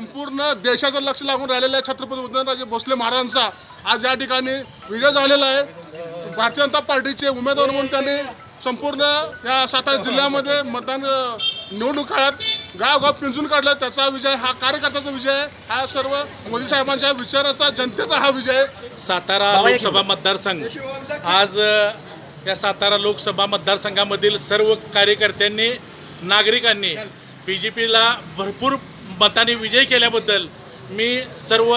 देशाचं लक्ष लागून राहिलेलं आहे छत्रपती उदयनराजे भोसले महाराजांचा. आज या ठिकाणी विजय झालेला आहे. भारतीय जनता पार्टीचे उमेदवार म्हणून त्यांनी संपूर्ण या सातारा जिल्ह्यामध्ये मतदान निवडणूक काळात गावगाव पिंजून काढलं. त्याचा विजय हा कार्यकर्त्याचा विजय आहे. हा सर्व मोदी साहेबांच्या विचाराचा जनतेचा हा विजय आहे. सातारा लोकसभा मतदारसंघ. आज या सातारा लोकसभा मतदारसंघामधील सर्व कार्यकर्त्यांनी नागरिकांनी बी जे पीला भरपूर मताने विजय केल्याबद्दल मी सर्व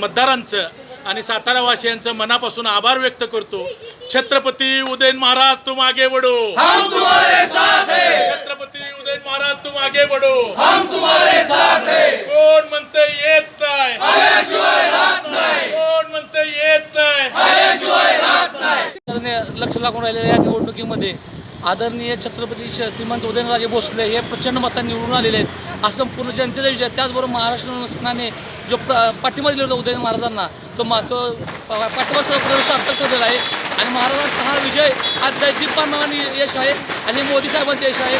मतदारांचं आणि सातारावासियांचं मनापासून आभार व्यक्त करतो. छत्रपती उदयन महाराज तुम आगे बढ़ो हम तुम्हारे साथ है. छत्रपती उदयन महाराज तुम आगे बढ़ो हम तुम्हारे साथ है. कोण म्हणते येत नाही? कोण म्हणते येत नाही. लक्ष लागून राहिलेल्या या निवडणुकीमध्ये आदरणीय छत्रपती श- श्रीमंत उदयनराजे भोसले हे प्रचंड मतांनी निवडून आलेले आहेत. हा संपूर्ण जनतेचा विजय त्याचबरोबर महाराष्ट्र नवसनाने जो प्र पाठिंबा दिला होता उदयन महाराजांना तो मा तो पाठिंबा सर्व सार्थक ठरलेला आहे. आणि महाराजांचा हा विजय हा दैदीप्यमान यश आहे आणि मोदी साहेबांचं यश आहे.